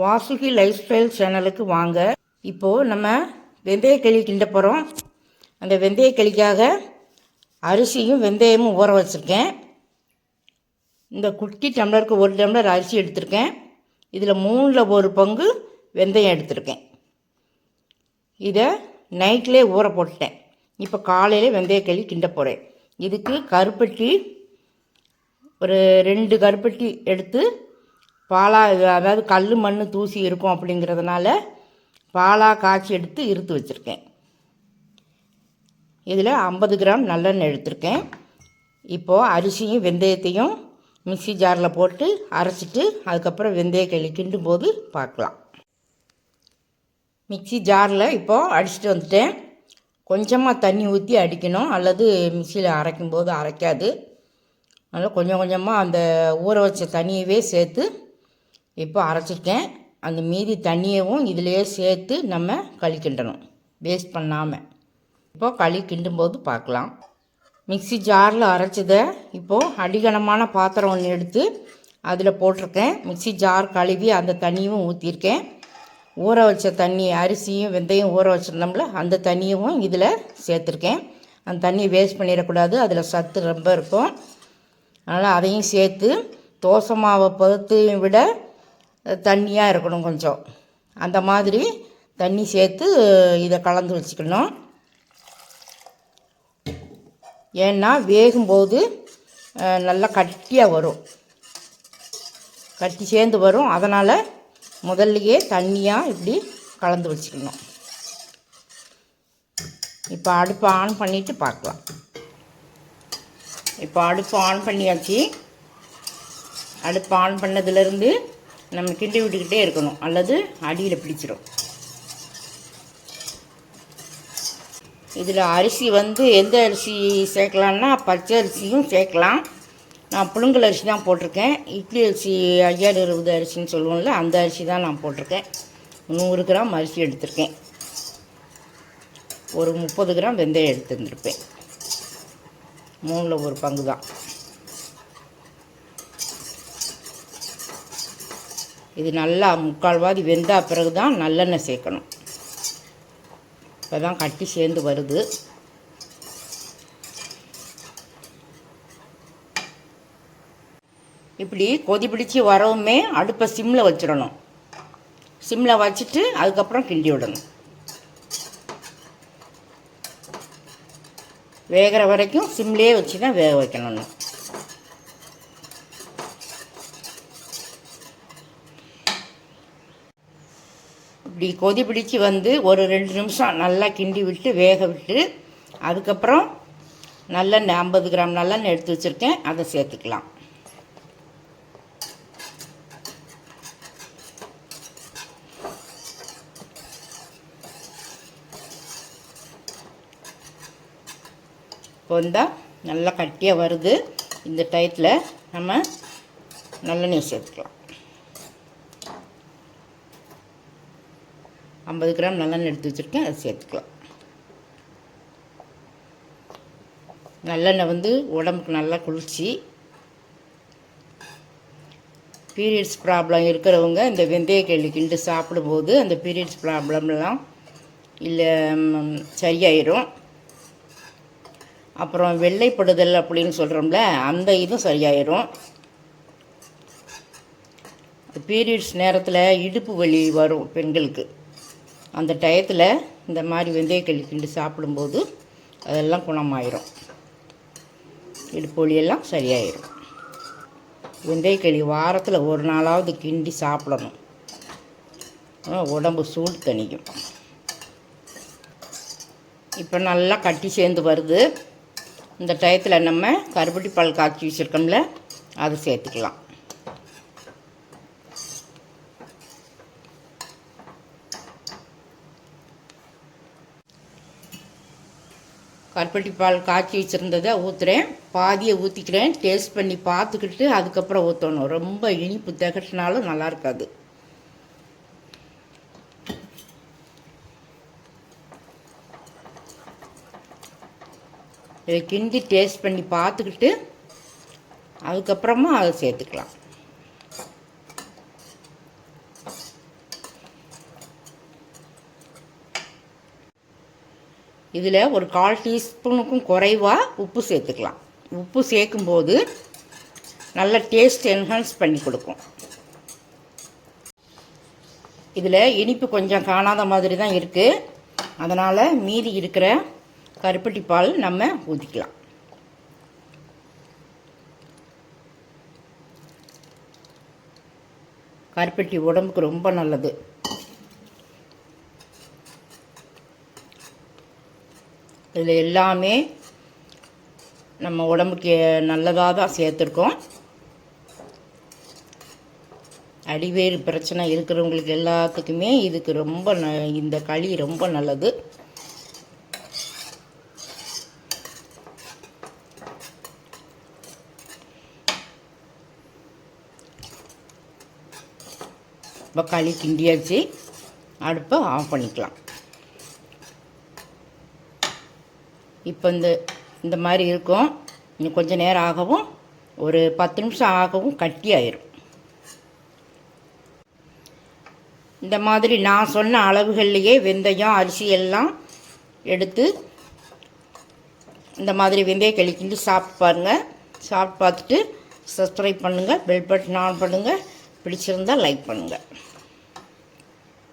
Vasuki life style சேனலுக்கு வாங்க. இப்போது நம்ம வெந்தயக்களி கிண்ட போகிறோம் அந்த வெந்தயக்களிக்காக அரிசியும் வெந்தயமும் ஊற வச்சுருக்கேன். இந்த குட்டி டம்ளருக்கு ஒரு டம்ளர் அரிசி எடுத்திருக்கேன். இதில் மூணில் ஒரு பங்கு வெந்தயம் எடுத்திருக்கேன். இதை நைட்லேயே ஊற போட்டுட்டேன். இப்போ காலையில் வெந்தயக்களி கிண்ட போகிறேன் இதுக்கு கருப்பட்டி ஒரு ரெண்டு கருப்பட்டி எடுத்து பாலா அதாவது கல் மண் தூசி இருக்கும் அப்படிங்கிறதுனால பாலாக காய்ச்சி எடுத்து இருத்து வச்சுருக்கேன். இதில் ஐம்பது கிராம் நல்லெண்ணெய் எடுத்திருக்கேன். இப்போது அரிசியும் வெந்தயத்தையும் மிக்ஸி ஜாரில் போட்டு அரைச்சிட்டு அதுக்கப்புறம் வெந்தயக்களி கிண்டும் போது பார்க்கலாம். மிக்ஸி ஜாரில் இப்போது அடிச்சுட்டு வந்துட்டேன். கொஞ்சமாக தண்ணி ஊற்றி அடிக்கணும். அல்லது மிக்சியில் அரைக்கும்போது அரைக்காது. அதனால் கொஞ்சம் கொஞ்சமாக அந்த ஊற வச்ச தண்ணியவே சேர்த்து இப்போ அரைச்சிருக்கேன். அந்த மீதி தண்ணியவும் இதிலேயே சேர்த்து நம்ம களி கிண்டணும் வேஸ்ட் பண்ணாமல் இப்போது களி கிண்டும்போது பார்க்கலாம். மிக்ஸி ஜாரில் அரைச்சதை இப்போது அடிகனமான பாத்திரம் ஒன்று எடுத்து அதில் போட்டிருக்கேன். மிக்ஸி ஜார் கழுவி அந்த தண்ணியும் ஊற்றிருக்கேன் ஊற வச்ச தண்ணி அரிசியும் வெந்தயம் ஊற வச்சிருந்தோம்ல அந்த தண்ணியும் இதில் சேர்த்துருக்கேன். அந்த தண்ணியை வேஸ்ட் பண்ணிடக்கூடாது. அதில் சத்து ரொம்ப இருக்கும். அதனால் அதையும் சேர்த்து தோசை மாவை பருத்தையும் விட தண்ணியாக இருக்கணும் கொஞ்சம். அந்த மாதிரி தண்ணி சேர்த்து இதை கலந்து வச்சுக்கணும். ஏன்னா வேகும்போது நல்லா கட்டியாக வரும். கட்டி சேர்ந்து வரும். அதனால் முதல்லையே தண்ணியாக இப்படி கலந்து வச்சுக்கணும். இப்போ அடுப்பு ஆன் பண்ணிவிட்டு பார்க்கலாம். இப்போ அடுப்பு ஆன் பண்ணியாச்சு. அடுப்பு ஆன் பண்ணதுலேருந்து நம்ம கிண்டி விட்டுக்கிட்டே இருக்கணும். அல்லது அடியில் பிடிச்சிடும் இதில் அரிசி வந்து எந்த அரிசி சேர்க்கலான்னா பச்சை அரிசியும் சேர்க்கலாம். நான் புழுங்கல் அரிசி தான் போட்டிருக்கேன். இட்லி அரிசி ஐயாயிரம் இருபது அரிசின்னு சொல்லுவோம்ல அந்த அரிசி தான் நான் போட்டிருக்கேன். நூறு கிராம் அரிசி எடுத்திருக்கேன். ஒரு முப்பது கிராம் வெந்தயம் எடுத்துருந்துருப்பேன். மூணில் ஒரு பங்கு தான். இது நல்லா முக்கால்வாதி வெந்தா பிறகு தான் நல்லெண்ணெய் சேர்க்கணும். இப்போ தான் கட்டி சேர்ந்து வருது. இப்படி கொதி பிடிச்சி வரவுமே அடுப்பை சிம்மில் வச்சிடணும். சிம்மில் வச்சுட்டு அதுக்கப்புறம் கிண்டி விடணும். வேகிற வரைக்கும் சிம்லேயே வச்சு தான் வேக வைக்கணும். இப்படி கொதி பிடிச்சி வந்து ஒரு ரெண்டு நிமிஷம் நல்லா கிண்டி விட்டு வேக விட்டு அதுக்கப்புறம் நல்லெண்ணெய் ஐம்பது கிராம் நல்லெண்ணெய் எடுத்து வச்சுருக்கேன். அதை சேர்த்துக்கலாம். இப்போ வந்தால் நல்லா கட்டியாக வருது. இந்த டயத்தில் நம்ம நல்லெண்ணெய் சேர்த்துக்கலாம். ஐம்பது கிராம் நல்லெண்ணெய் எடுத்து வச்சுருக்கேன் அதை சேர்த்துக்கலாம். நல்லெண்ணெய் வந்து உடம்புக்கு நல்லா குளிர்ச்சி. பீரியட்ஸ் ப்ராப்ளம் இருக்கிறவங்க இந்த வெந்தயக்களி கிண்டு சாப்பிடும்போது அந்த பீரியட்ஸ் ப்ராப்ளம்லாம் இல்லை சரியாயிரும். அப்புறம் வெள்ளைப்படுதல் அப்படின்னு சொல்கிறோம்ல அந்த இதுவும் சரியாயிரும். பீரியட்ஸ் நேரத்தில் இடுப்பு வலி வரும் பெண்களுக்கு. அந்த டயத்தில் இந்த மாதிரி வெந்தயக்களி கிண்டி சாப்பிடும்போது அதெல்லாம் குணமாயிரும். இடுப்பு சரியாயிடும் வெந்தயக்களி வாரத்தில் ஒரு நாளாவது கிண்டி சாப்பிடணும். உடம்பு சூடு தணிக்கும். இப்போ நல்லா கட்டி சேர்ந்து வருது. இந்த டயத்தில் நம்ம கருப்பட்டி பால் காய்ச்சி வச்சுருக்கோம்ல அதை சேர்த்துக்கலாம். கருப்பட்டி பால் காய்ச்சி வச்சுருந்ததை ஊற்றுறேன் பாதியை ஊற்றிக்கிறேன் டேஸ்ட் பண்ணி பார்த்துக்கிட்டு அதுக்கப்புறம் ஊற்றணும் ரொம்ப இனிப்பு திகட்டினாலும் நல்லா இருக்காது. இதை கிண்டி டேஸ்ட் பண்ணி பார்த்துக்கிட்டு அதுக்கப்புறமா அதை சேர்த்துக்கலாம். இதில் ஒரு கால் டீஸ்பூனுக்கும் குறைவாக உப்பு சேர்த்துக்கலாம். உப்பு சேர்க்கும்போது நல்ல டேஸ்ட் என்ஹான்ஸ் பண்ணி கொடுக்கும். இதில் இனிப்பு கொஞ்சம் காணாத மாதிரி தான் இருக்குது அதனால் மீதி இருக்கிற கருப்பட்டி பால் நம்ம ஊற்றிக்கலாம் கருப்பட்டி உடம்புக்கு ரொம்ப நல்லது. இதில் எல்லாமே நம்ம உடம்புக்கு நல்லதாக தான் சேர்த்துருக்கோம். அடிவேறு பிரச்சனை இருக்கிறவங்களுக்கு எல்லாத்துக்குமே இதுக்கு ரொம்ப ந இந்த களி ரொம்ப நல்லது. இப்போ களி கிண்டியாச்சு. அடுப்பை ஆஃப் பண்ணிக்கலாம். இப்போ இந்த இந்த மாதிரி இருக்கும். இன்னும் கொஞ்சம் நேரம் ஆகவும் ஒரு பத்து நிமிஷம் ஆகவும் கட்டி ஆயிரும். இந்த மாதிரி நான் சொன்ன அளவுகள்லையே வெந்தயம் அரிசி எல்லாம் எடுத்து இந்த மாதிரி வெந்தய களி கிண்டி சாப்பிட்டு பாருங்கள் சாப்பிட்டு பார்த்துட்டு சப்ஸ்கிரைப் பண்ணுங்கள் பெல் பட்டன் ஆன் பண்ணுங்கள் பிடிச்சிருந்தால் லைக் பண்ணுங்கள்